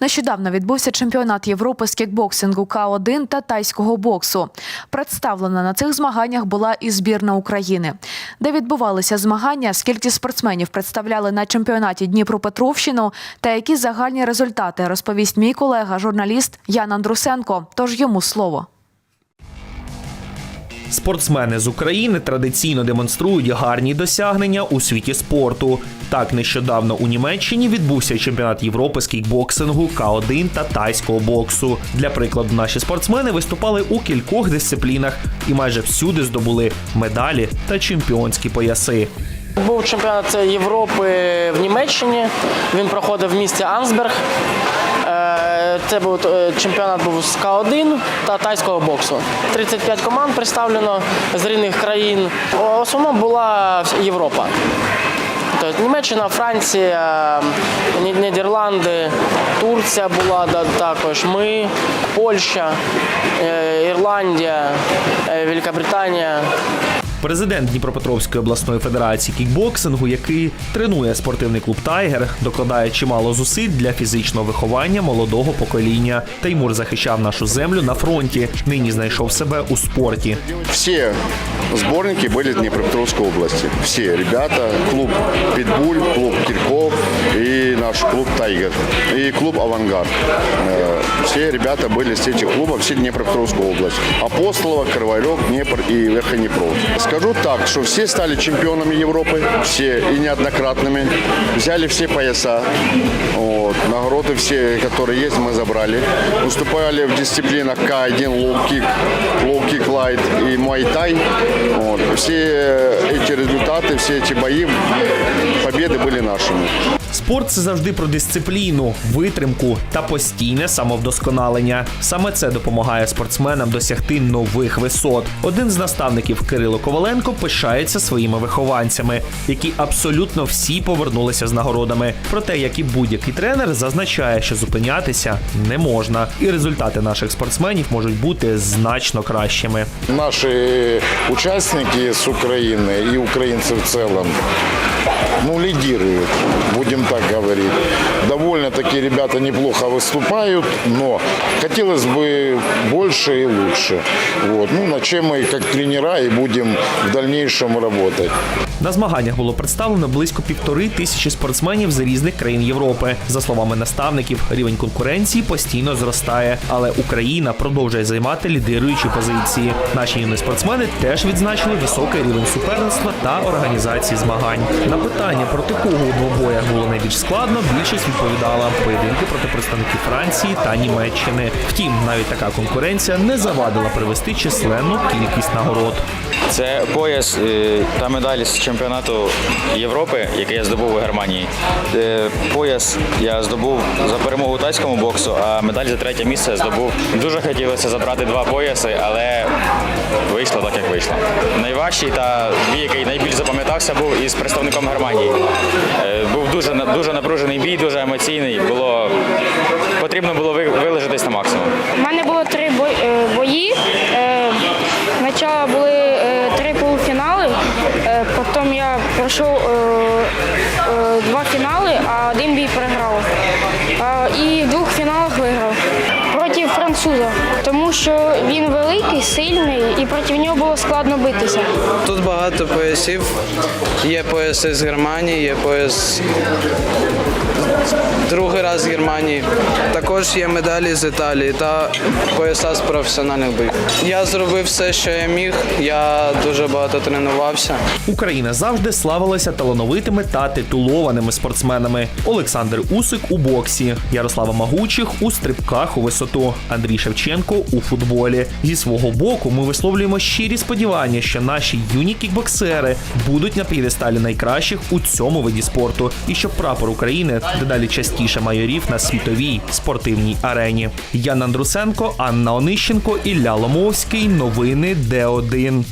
Нещодавно відбувся чемпіонат Європи з кікбоксингу К1 та тайського боксу. Представлена на цих змаганнях була і збірна України. Де відбувалися змагання, скільки спортсменів представляли на чемпіонаті Дніпропетровщину та які загальні результати, розповість мій колега, журналіст Ян Андрусенко. Тож йому слово. Спортсмени з України традиційно демонструють гарні досягнення у світі спорту. Так, нещодавно у Німеччині відбувся чемпіонат Європи з кікбоксингу, К1 та тайського боксу. Для прикладу, наші спортсмени виступали у кількох дисциплінах і майже всюди здобули медалі та чемпіонські пояси. Був чемпіонат Європи в Німеччині. Він проходив в місті Ансберг. Е, Це був е, чемпіонат був з К1 та тайського боксу. 35 команд представлено з різних країн. В основному була Європа. Тобто Німеччина, Франція, Нідерланди, Турція була також. Ми, Польща, е, Ірландія, е, Великобританія. Президент Дніпропетровської обласної федерації кікбоксингу, який тренує спортивний клуб Тайгер, докладає чимало зусиль для фізичного виховання молодого покоління. Таймур захищав нашу землю на фронті. Нині знайшов себе у спорті. Все сборники были из Днепропетровской области. Все ребята, клуб Питбуль, клуб Кирков и наш клуб Тайгер. И клуб Авангард. Э, Все ребята были с этих клубов, все Днепропетровская область. Апостолова, Карвалек, Днепр и Верхонепров. Скажу так, что все стали чемпионами Европы, все и неоднократными. Взяли все пояса. Вот. Награды все, которые есть, мы забрали. Выступали в дисциплинах К1, лоу-кик, лоу-кик лайт и муай-тай. Вот. Все эти результаты, все эти бои, победы были нашими. Спорт це завжди про дисципліну, витримку та постійне самовдосконалення. Саме це допомагає спортсменам досягти нових висот. Один з наставників Кирило Коваленко пишається своїми вихованцями, які абсолютно всі повернулися з нагородами. Проте, як і будь-який тренер, зазначає, що зупинятися не можна, і результати наших спортсменів можуть бути значно кращими. Наши участники с Украины и украинцы в целом, ну, лидируют, будем так говорить Довольно-таки ребята неплохо выступают, но хотелось бы больше и лучше. Вот. Ну, над чем мы как тренера и будем в дальнейшем работать. На змаганнях було представлено близько півтори тисячі спортсменів з різних країн Європи. За словами наставників, рівень конкуренції постійно зростає, але Україна продовжує займати лідируючі позиції. Наші юні спортсмени теж відзначили високий рівень суперництва та організації змагань. На питання проти кого у двобоях було найбільш складно, більшість відповідала поєдинки проти представників Франції та Німеччини. Втім, навіть така конкуренція не завадила привести численну кількість нагород. Це пояс е, та медаль з чемпіонату Європи, який я здобув у Германії. Е, Пояс я здобув за перемогу у тайському боксу, а медаль за третє місце здобув. Дуже хотілося забрати два пояси, але вийшло так, як вийшло. Найважчий та бій, який найбільш запам'ятався, був із представником Германії. Е, Був дуже дуже напружений бій, дуже емоційний. Було потрібно було ви- вилежатись на максимум. У мене було три бої. Пройшов е, е, два фінали, а один бій переграв. Е, І в двох фіналах виграв проти француза, тому що він великий, сильний і проти нього було складно битися. Тут багато поясів. Є пояси з Германії, є пояс другий раз з Германії. Також є медалі з Італії та пояса з професіональних боїв. Я зробив все, що я міг. Я дуже багато тренувався. Україна завжди славилася талановитими та титулованими спортсменами. Олександр Усик у боксі, Ярослава Магучих у стрибках у висоту, Андрій Шевченко у футболі. Зі свого боку, ми висловлюємо щирі сподівання, що наші юні кікбоксери будуть на п'єдесталі найкращих у цьому виді спорту, і що прапор України дедалі частіше майорів на світовій спортивній арені. Ян Андрусенко, Анна Онищенко, Ілля Ломовський. Новини Д1.